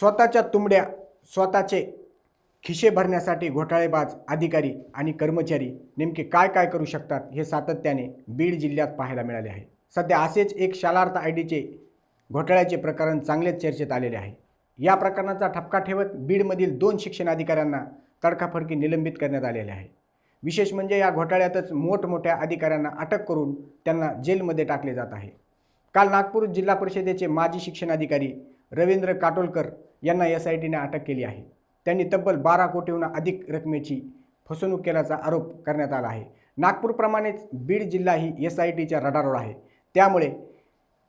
स्वतःच्या तुंबड्या स्वतःचे खिशे भरण्यासाठी घोटाळेबाज अधिकारी आणि कर्मचारी नेमके काय काय करू शकतात हे सातत्याने बीड जिल्ह्यात पाहायला मिळाले आहे. सध्या असेच एक शालार्थ आय डीचे घोटाळ्याचे प्रकरण चांगलेच चर्चेत आलेले आहे. या प्रकरणाचा ठपका ठेवत बीडमधील दोन शिक्षण अधिकाऱ्यांना तडकाफडकी निलंबित करण्यात आलेले आहे. विशेष म्हणजे या घोटाळ्यातच मोठमोठ्या अधिकाऱ्यांना अटक करून त्यांना जेलमध्ये टाकले जात आहे. काल नागपूर जिल्हा परिषदेचे माजी शिक्षणाधिकारी रवींद्र काटोलकर यांना एस आय टीने अटक केली आहे. त्यांनी तब्बल बारा कोटीहून अधिक रकमेची फसवणूक केल्याचा आरोप करण्यात आला आहे. नागपूरप्रमाणेच बीड जिल्हा ही एस आय टीच्या रडारवर आहे. त्यामुळे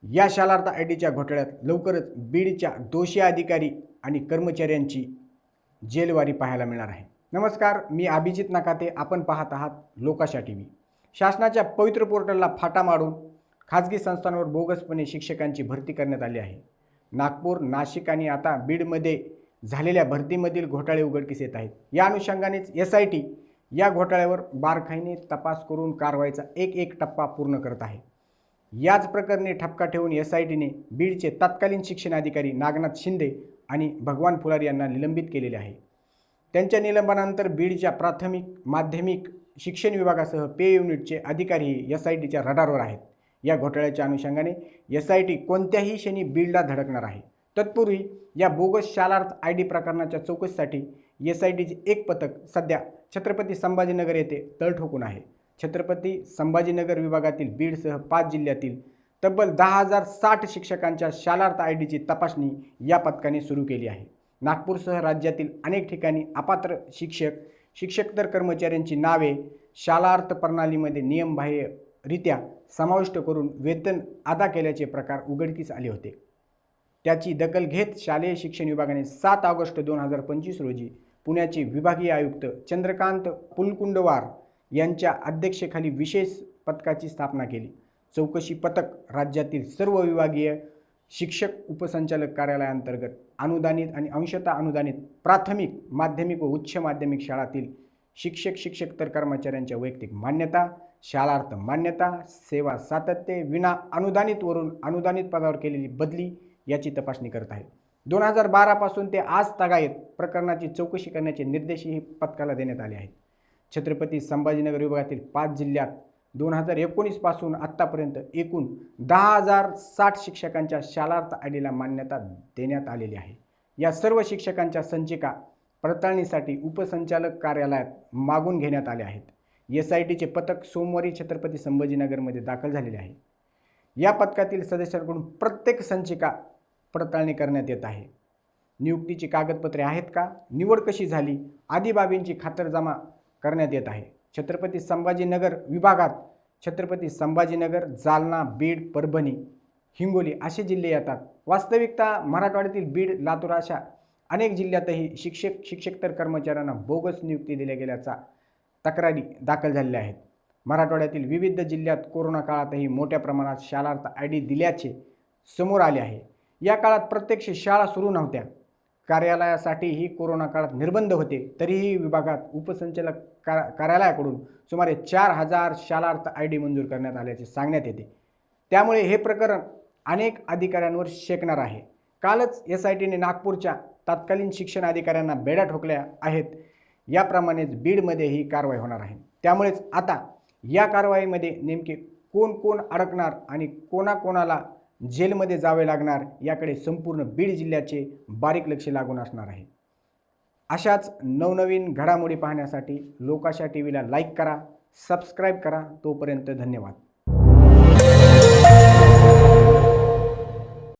या शालार्थ आय टीच्या घोटाळ्यात लवकरच बीडच्या दोषी अधिकारी आणि कर्मचाऱ्यांची जेलवारी पाहायला मिळणार आहे. नमस्कार मी अभिजित नाकाते. आपण पाहत आहात लोकाशा टी व्ही. शासनाच्या पवित्र पोर्टलला फाटा मारून खाजगी संस्थांवर बोगसपणे शिक्षकांची भरती करण्यात आली आहे. नागपूर नाशिक आणि आता बीडमध्ये झालेल्या भरतीमधील घोटाळे उघडकीस येत आहेत. या अनुषंगानेच एस आय टी या घोटाळ्यावर बारकाईने तपास करून कारवाईचा एक एक टप्पा पूर्ण करत आहे. याच प्रकरणी ठपका ठेवून एस आय टीने बीडचे तत्कालीन शिक्षणाधिकारी नागनाथ शिंदे आणि भगवान फुलार यांना निलंबित केलेले आहे. त्यांच्या निलंबनानंतर बीडच्या प्राथमिक माध्यमिक शिक्षण विभागासह पे युनिटचे अधिकारीही एस आय टीच्या रडारवर आहेत. या घोटाळ्याच्या अनुषंगाने एस आय टी कोणत्याही क्षणी बीडला धडकणार आहे. तत्पूर्वी या बोगस शालार्थ आय डी प्रकरणाच्या चौकशीसाठी एस आय टीचे एक पथक सध्या छत्रपती संभाजीनगर येथे तळ ठोकून आहे. छत्रपती संभाजीनगर विभागातील बीडसह पाच जिल्ह्यातील तब्बल दहा हजार साठ शिक्षकांच्या शालार्थ आय डीची तपासणी या पथकाने सुरू केली आहे. नागपूरसह राज्यातील अनेक ठिकाणी अपात्र शिक्षक शिक्षकतर कर्मचाऱ्यांची नावे शालार्थ प्रणालीमध्ये रित्या समाविष्ट करून वेतन अदा केल्याचे प्रकार उघडकीस आले होते. त्याची दखल घेत शालेय शिक्षण विभागाने सात ऑगस्ट दोन हजार पंचवीस रोजी पुण्याचे विभागीय आयुक्त चंद्रकांत पुलकुंडवार यांच्या अध्यक्षेखाली विशेष पथकाची स्थापना केली. चौकशी पथक राज्यातील सर्व विभागीय शिक्षक उपसंचालक कार्यालयाअंतर्गत अनुदानित आणि अंशतः अनुदानित प्राथमिक माध्यमिक व उच्च माध्यमिक शाळातील शिक्षक शिक्षकतर कर्मचाऱ्यांच्या वैयक्तिक मान्यता शालार्थ मान्यता सेवा सातत्य विना अनुदानितवरून अनुदानित पदावर केलेली बदली याची तपासणी करत आहे दोन हजार बारापासून ते आज तागायत प्रकरणाची चौकशी करण्याचे निर्देशही पथकाला देण्यात आले आहेत. छत्रपती संभाजीनगर विभागातील पाच जिल्ह्यात दोन हजार एकोणीसपासून आत्तापर्यंत एकूण दहा हजार साठ शिक्षकांच्या शालार्थ आयडीला मान्यता देण्यात आलेली आहे. या सर्व शिक्षकांच्या संचिका पडताळणीसाठी उपसंचालक कार्यालयात मागून घेण्यात आल्या आहेत. एस आय टीचे पथक सोमवारी छत्रपती संभाजीनगरमध्ये दाखल झालेले आहे. या पथकातील सदस्यांकडून प्रत्येक संचिका पडताळणी करण्यात येत आहे. नियुक्तीची कागदपत्रे आहेत का? निवड कशी झाली? आदी बाबींची खातरजमा करण्यात येत आहे. छत्रपती संभाजीनगर विभागात छत्रपती संभाजीनगर जालना बीड परभणी हिंगोली असे जिल्हे येतात. वास्तविकता मराठवाड्यातील बीड लातूर अशा अनेक जिल्ह्यातही शिक्षक शिक्षकतर कर्मचाऱ्यांना बोगस नियुक्ती दिल्या गेल्याचा तक्रारी दाखल झालेल्या आहेत. मराठवाड्यातील विविध जिल्ह्यात कोरोना काळातही मोठ्या प्रमाणात शालार्थ आय डी दिल्याचे समोर आले आहे. या काळात प्रत्यक्ष शाळा सुरू नव्हत्या. कार्यालयासाठीही कोरोना काळात निर्बंध होते. तरीही विभागात उपसंचालक का कार्यालयाकडून सुमारे चार हजार शालार्थ आय डी मंजूर करण्यात आल्याचे सांगण्यात येते. त्यामुळे हे प्रकरण अनेक अधिकाऱ्यांवर शेकणार आहे. कालच एस आय टीने नागपूरच्या तत्कालीन शिक्षण अधिकाऱ्यांना बेड्या ठोकल्या आहेत. याप्रमाणेच बीडमध्ये ही कारवाई होणार आहे. त्यामुळेच आता या कारवाईमध्ये नेमके कोण कोण अडकणार आणि कोणाकोणाला जेलमध्ये जावे लागणार याकडे संपूर्ण बीड जिल्ह्याचे बारीक लक्ष लागून असणार आहे. अशाच नवनवीन घडामोडी पाहण्यासाठी लोकाशा टी व्हीला लाईक करा सबस्क्राईब करा. तोपर्यंत धन्यवाद.